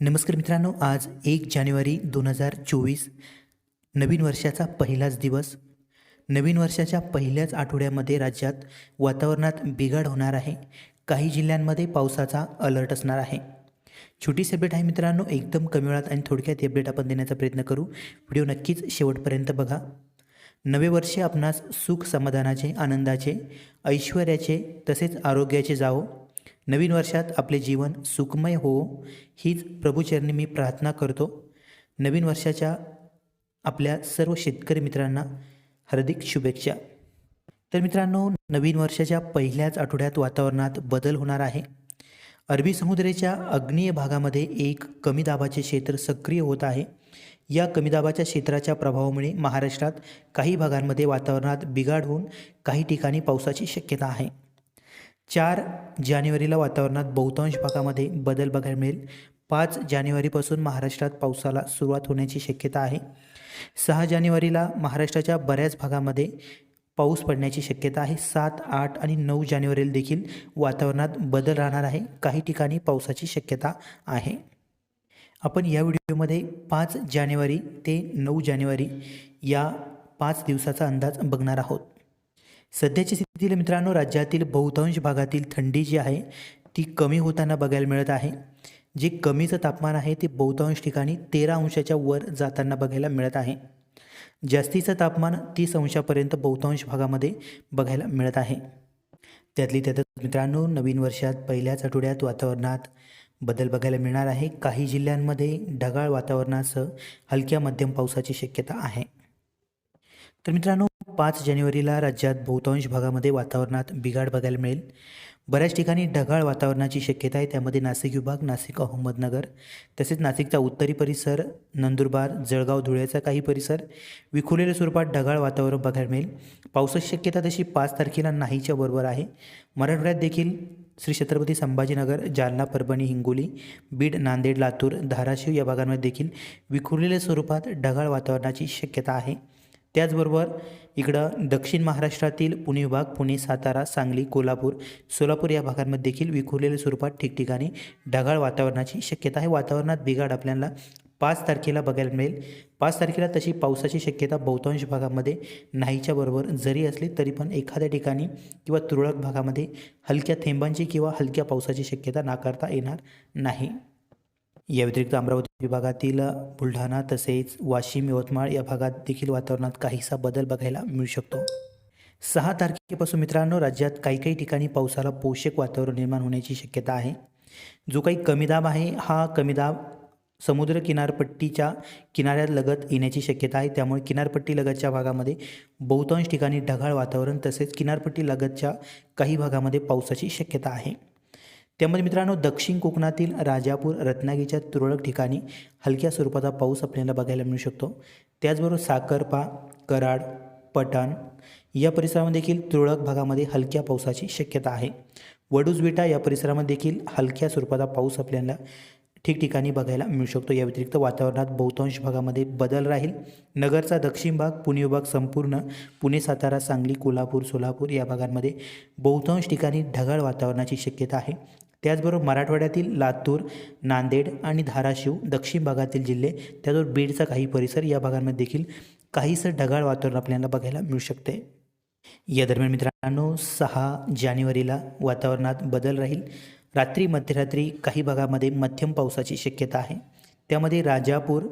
नमस्कार मित्रांनो आज एक जानेवारी दोन हजार चोवीस नवीन वर्षाचा पहिलाच दिवस. नवीन वर्षाच्या पहिल्याच आठवड्यामध्ये राज्यात वातावरणात बिघाड होणार आहे. काही जिल्ह्यांमध्ये पावसाचा अलर्ट असणार आहे. छोटी अपडेट आहे मित्रांनो एकदम कमी वेळात आणि थोडक्यात अपडेट आपण देण्याचा प्रयत्न करू. व्हिडिओ नक्कीच शेवटपर्यंत बघा. नवे वर्षे आपणास सुख समाधानाचे आनंदाचे ऐश्वर्याचे तसेच आरोग्याचे जावो. नवीन वर्षात आपले जीवन सुखमय हो हीच प्रभूचरणी मी प्रार्थना करतो. नवीन वर्षाच्या आपल्या सर्व शेतकरी मित्रांना हार्दिक शुभेच्छा. तर मित्रांनो नवीन वर्षाच्या पहिल्याच आठवड्यात वातावरणात बदल होणार आहे. अरबी समुद्राच्या अग्नेय भागामध्ये एक कमी दाबाचे क्षेत्र सक्रिय होत आहे. या कमी दाबाच्या क्षेत्राच्या प्रभावामुळे महाराष्ट्रात काही भागांमध्ये वातावरणात बिघाड होऊन काही ठिकाणी पावसाची शक्यता आहे. चार जानेवारीला वातावरणात बहुतांश भागामध्ये बदल बघायला मिळेल. पाच जानेवारीपासून महाराष्ट्रात पावसाला सुरुवात होण्याची शक्यता आहे. सहा जानेवारीला महाराष्ट्राच्या बऱ्याच भागामध्ये पाऊस पडण्याची शक्यता आहे. सात आठ आणि नऊ जानेवारीला देखील वातावरणात बदल राहणार आहे. काही ठिकाणी पावसाची शक्यता आहे. आपण या व्हिडिओमध्ये पाच जानेवारी ते नऊ जानेवारी या पाच दिवसाचा अंदाज बघणार आहोत. सध्याच्या स्थितीला मित्रांनो राज्यातील बहुतांश भागातील थंडी जी आहे ती कमी होताना बघायला मिळत आहे. जे कमीचं तापमान आहे ते बहुतांश ठिकाणी तेरा अंशाच्या वर जाताना बघायला मिळत आहे. जास्तीचं तापमान तीस अंशापर्यंत बहुतांश भागामध्ये बघायला मिळत आहे. त्यातली त्यातच मित्रांनो नवीन वर्षात पहिल्याच आठवड्यात वातावरणात बदल बघायला मिळणार आहे. काही जिल्ह्यांमध्ये ढगाळ वातावरणासह हलक्या मध्यम पावसाची शक्यता आहे. तर मित्रांनो पाच जानेवारीला राज्यात बहुतांश भागामध्ये वातावरणात बिघाड बघायला मिळेल. बऱ्याच ठिकाणी ढगाळ वातावरणाची शक्यता आहे. त्यामध्ये नाशिक विभाग नाशिक अहमदनगर तसेच नाशिकचा उत्तरी परिसर नंदुरबार जळगाव धुळ्याचा काही परिसर विखुरलेल्या स्वरूपात ढगाळ वातावरण बघायला मिळेल. पावसाची शक्यता तशी पाच तारखेला नाहीच्या बरोबर आहे. मराठवाड्यात देखील श्री छत्रपती संभाजीनगर जालना परभणी हिंगोली बीड नांदेड लातूर धाराशिव या भागांमध्ये देखील विखुरलेल्या स्वरूपात ढगाळ वातावरणाची शक्यता आहे. त्याचबरोबर इकडं दक्षिण महाराष्ट्रातील पुणे विभाग पुणे सातारा सांगली कोल्हापूर सोलापूर या भागांमध्ये देखील विखुरलेल्या स्वरूपात ठिकठिकाणी ढगाळ वातावरणाची शक्यता आहे. वातावरणात बिघाड आपल्याला पाच तारखेला बघायला मिळेल. पाच तारखेला तशी पावसाची शक्यता बहुतांश भागामध्ये नाहीच्या बरोबर जरी असली तरी पण एखाद्या ठिकाणी किंवा तुरळक भागामध्ये हलक्या थेंबांची किंवा हलक्या पावसाची शक्यता नाकारता येणार नाही. या व्यतिरिक्त अमरावती विभागातील बुलढाणा तसेच वाशिम यवतमाळ या भागात देखील वातावरणात काहीसा बदल बघायला मिळू शकतो. सहा तारखेपासून मित्रांनो राज्यात काही काही ठिकाणी पावसाला पोषक वातावरण निर्माण होण्याची शक्यता आहे. जो काही कमी दाब आहे हा कमी दाब समुद्र किनारपट्टीच्या किनाऱ्यालगत येण्याची शक्यता आहे. त्यामुळे किनारपट्टी लगतच्या भागामध्ये बहुतांश ठिकाणी ढगाळ वातावरण तसेच किनारपट्टी लगतच्या काही भागामध्ये पावसाची शक्यता आहे. त्यामध्ये मित्रांनो दक्षिण कोकणातील राजापूर रत्नागिरीच्या तुरळक ठिकाणी हलक्या स्वरूपाचा पाऊस आपल्याला बघायला मिळू शकतो. त्याचबरोबर साखरपा कराड पठाण या परिसरामध्ये देखील तुरळक भागामध्ये हलक्या पावसाची शक्यता आहे. वडूजविटा या परिसरामध्ये देखील हलक्या स्वरूपाचा पाऊस आपल्याला ठिकठिकाणी बघायला मिळू शकतो. या व्यतिरिक्त वातावरणात बहुतांश भागामध्ये बदल राहील. नगरचा दक्षिण भाग पुणे विभाग संपूर्ण पुणे सातारा सांगली कोल्हापूर सोलापूर या भागांमध्ये बहुतांश ठिकाणी ढगाळ वातावरणाची शक्यता आहे. त्याचबरोबर मराठवाड्यातील लातूर नांदेड आणि धाराशिव दक्षिण भागातील जिल्हे त्याचबरोबर बीडचा काही परिसर या भागांमध्ये देखील काहीसं ढगाळ वातावरण आपल्याला बघायला मिळू शकते. या दरम्यान मित्रांनो सहा जानेवारीला वातावरणात बदल राहील. रात्री मध्यरात्री काही भागामध्ये मध्यम पावसाची शक्यता आहे. त्यामध्ये राजापूर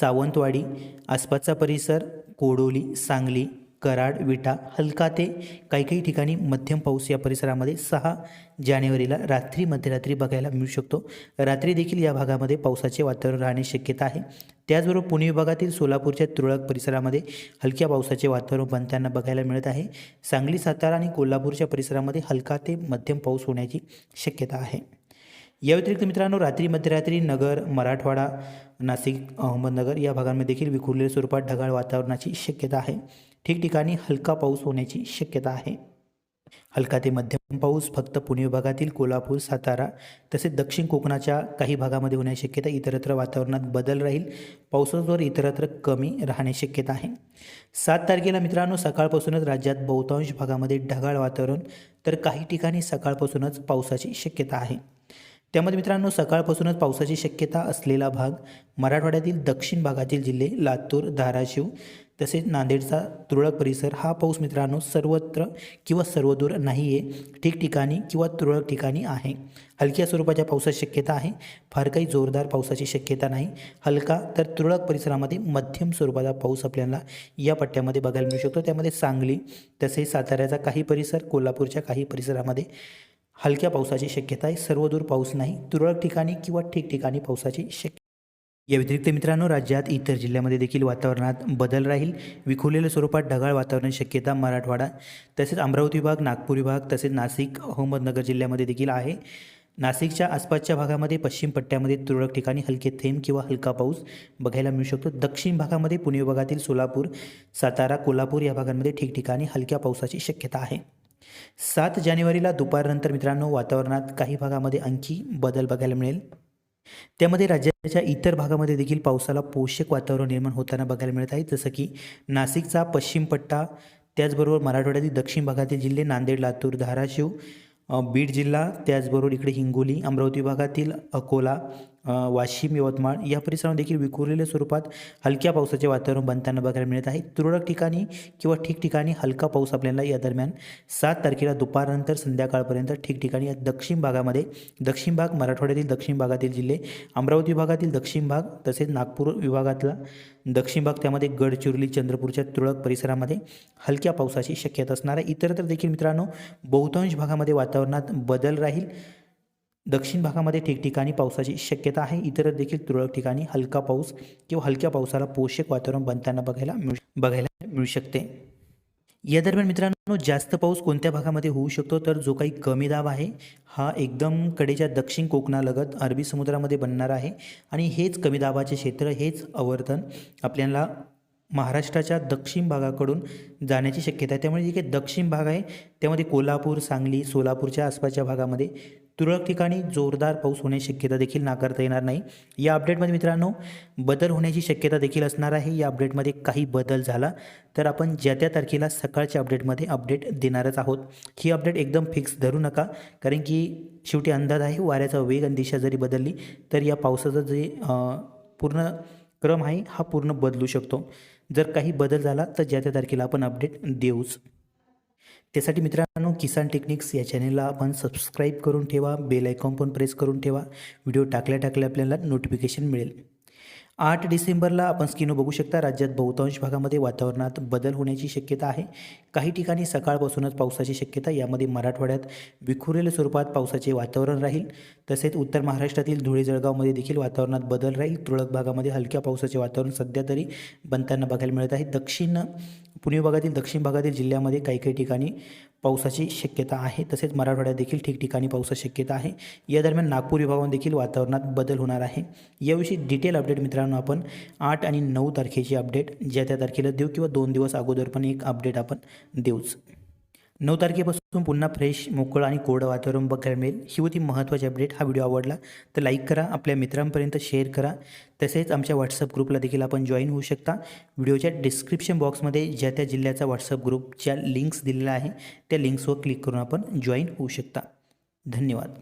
सावंतवाडी आसपासचा परिसर कोडोली सांगली कराड विटा हलका ते काही काही ठिकाणी मध्यम पाऊस या परिसरामध्ये सहा जानेवारीला रात्री मध्यरात्री बघायला मिळू शकतो. रात्री देखील या भागामध्ये पावसाचे वातावरण राहण्याची शक्यता आहे. त्याचबरोबर पुणे विभागातील सोलापूरच्या तुरळक परिसरामध्ये हलक्या पावसाचे वातावरण बनताना बघायला मिळत आहे. सांगली सातारा आणि कोल्हापूरच्या परिसरामध्ये हलका ते मध्यम पाऊस होण्याची शक्यता आहे. या व्यतिरिक्त मित्रांनो रात्री मध्यरात्री नगर मराठवाडा नाशिक अहमदनगर या भागांमध्ये देखील विखुरलेल्या स्वरूपात ढगाळ वातावरणाची शक्यता आहे. ठिकठिकाणी हलका पाऊस होण्याची शक्यता आहे. हलका ते मध्यम पाऊस फक्त पुणे विभागातील कोल्हापूर सातारा तसेच दक्षिण कोकणाच्या काही भागामध्ये होण्याची शक्यता इतरत्र वातावरणात बदल राहील. पावसाचा इतरत्र कमी राहण्याची शक्यता आहे. सात तारखेला मित्रांनो सकाळपासूनच राज्यात बहुतांश भागामध्ये ढगाळ वातावरण तर काही ठिकाणी सकाळपासूनच पावसाची शक्यता आहे. त्यामध्ये मित्रांनो सकाळपासूनच पावसाची शक्यता असलेला भाग मराठवाड्यातील दक्षिण भागातील जिल्हे लातूर धाराशिव तसेच नांदेडचा तुरळक परिसर हा पाऊस मित्रांनो सर्वत्र किंवा सर्वदूर नाही आहे ठिकठिकाणी किंवा तुरळक ठिकाणी आहे. हलक्या स्वरूपाच्या पावसाची शक्यता आहे. फार काही जोरदार पावसाची शक्यता नाही. हलका तर तुरळक परिसरामध्ये मध्यम स्वरूपाचा पाऊस आपल्याला या पट्ट्यामध्ये बघायला मिळू शकतो. त्यामध्ये सांगली तसेच साताऱ्याचा काही परिसर कोल्हापूरच्या काही परिसरामध्ये हलक्या पावसाची शक्यता आहे सर्वदूर पाऊस नाही तुरळक ठिकाणी किंवा ठिकठिकाणी पावसाची शक्यता या व्यतिरिक्त मित्रांनो राज्यात इतर जिल्ह्यामध्ये देखील वातावरणात बदल राहील. विखुरलेल्या स्वरूपात ढगाळ वातावरण शक्यता मराठवाडा तसेच अमरावती विभाग नागपूर विभाग तसेच नाशिक अहमदनगर जिल्ह्यामध्ये देखील आहे. नाशिकच्या आसपासच्या भागामध्ये पश्चिम पट्ट्यामध्ये तुरळक ठिकाणी हलके थेंब किंवा हलका पाऊस बघायला मिळू शकतो. दक्षिण भागामध्ये पुणे विभागातील सोलापूर सातारा कोल्हापूर या भागांमध्ये ठिकठिकाणी हलक्या पावसाची शक्यता आहे. सात जानेवारीला दुपारनंतर मित्रांनो वातावरणात काही भागामध्ये आणखी बदल बघायला मिळेल. त्यामध्ये राज्याच्या इतर भागामध्ये देखील पावसाला पोषक वातावरण निर्माण होताना बघायला मिळत आहे. जसं की नाशिकचा पश्चिम पट्टा त्याचबरोबर मराठवाड्यातील दक्षिण भागातील जिल्हे नांदेड लातूर धाराशिव बीड जिल्हा त्याचबरोबर इकडे हिंगोली अमरावती भागातील अकोला वाशिम यवतमाळ या परिसरामध्ये देखील विखुरलेल्या स्वरूपात हलक्या पावसाचे वातावरण बनताना बघायला मिळत आहे. तुरळक ठिकाणी किंवा ठिकठिकाणी हलका पाऊस आपल्याला या दरम्यान सात तारखेला दुपारनंतर संध्याकाळपर्यंत ठिकठिकाणी या दक्षिण भागामध्ये दक्षिण भाग मराठवाड्यातील दक्षिण भागातील जिल्हे अमरावती विभागातील दक्षिण भाग तसेच नागपूर विभागातला दक्षिण भाग त्यामध्ये गडचिरोली चंद्रपूरच्या तुरळक परिसरामध्ये हलक्या पावसाची शक्यता असणार आहे. इतरत्र देखील मित्रांनो बहुतांश भागामध्ये वातावरणात बदल राहील. दक्षिण भागामध्ये ठिकठिकाणी पावसाची शक्यता आहे. इतर देखील तुरळक ठिकाणी हलका पाऊस किंवा हलक्या पावसाला पोषक वातावरण बनताना बघायला मिळू बघायला मिळू शकते. या दरम्यान मित्रांनो जास्त पाऊस कोणत्या भागामध्ये होऊ शकतो? तर जो काही कमी दाब आहे हा एकदम कडेच्या दक्षिण कोकणालगत अरबी समुद्रामध्ये बनणार आहे. आणि हेच कमी दाबाचे क्षेत्र हेच आवर्तन आपल्याला महाराष्ट्राच्या दक्षिण भागाकडून जाण्याची शक्यता आहे. त्यामुळे जे काही दक्षिण भाग आहे त्यामध्ये कोल्हापूर सांगली सोलापूरच्या आसपासच्या भागामध्ये तुरळक ठिकाणी जोरदार पाऊस होण्याची शक्यता देखील नाकारता येणार नाही. या अपडेटमध्ये मित्रांनो बदल होण्याची शक्यता देखील असणार आहे. या अपडेटमध्ये काही बदल झाला तर आपण ज्या त्या तारखेला सकाळच्या अपडेटमध्ये अपडेट देणारच आहोत. ही अपडेट एकदम फिक्स धरू नका कारण की शेवटी अंदाज आहे वाऱ्याचा वेग आणि दिशा जरी बदलली तर या पावसाचं जे पूर्ण क्रम आहे हा पूर्ण बदलू शकतो. जर काही बदल झाला तर ज्या त्या तारखेला आपण अपडेट देऊच. त्यासाठी मित्रांनो किसान टेक्निक्स या चॅनेलला आपण सबस्क्राईब करून ठेवा बेल आयकॉन पण प्रेस करून ठेवा व्हिडिओ टाकल्या टाकल्या आपल्याला नोटिफिकेशन मिळेल. आठ डिसेंबरला आपण स्किनो बघू शकता राज्यात बहुतांश भागामध्ये वातावरणात बदल होण्याची शक्यता आहे. काही ठिकाणी सकाळपासूनच पावसाची शक्यता यामध्ये मराठवाड्यात विखुरलेल्या स्वरूपात पावसाचे वातावरण राहील. तसेच उत्तर महाराष्ट्रातील धुळे जळगावमध्ये देखील वातावरणात बदल राहील. तुरळक भागामध्ये हलक्या पावसाचे वातावरण सध्या तरी बनताना बघायला मिळत आहे. दक्षिण पुणे विभागातील दक्षिण भागातील जिल्ह्यामध्ये काही काही ठिकाणी पावसाची शक्यता आहे. तसेच मराठवाड्यात देखील ठिकठिकाणी पावसाची शक्यता आहे. या दरम्यान नागपूर विभागामध्ये देखील वातावरणात बदल होणार आहे. याविषयी डिटेल अपडेट मित्रांनो आपण आठ आणि नऊ तारखेची अपडेट ज्या त्या तारखेला देऊ किंवा दोन दिवस अगोदर पण एक अपडेट आपण देऊच. नऊ तारखेपासून पुन्हा फ्रेश मोकळं आणि कोरडं वातावरण बघायला मिळेल. ही होती महत्त्वाची अपडेट हा व्हिडिओ आवडला तर लाईक करा आपल्या मित्रांपर्यंत शेअर करा. तसेच आमच्या व्हॉट्सअप ग्रुपला देखील आपण जॉईन होऊ शकता. व्हिडिओच्या डिस्क्रिप्शन बॉक्समध्ये ज्या त्या जिल्ह्याचा व्हॉट्सअप ग्रुपच्या लिंक्स दिलेल्या आहे त्या लिंक्सवर क्लिक करून आपण जॉईन होऊ शकता. धन्यवाद.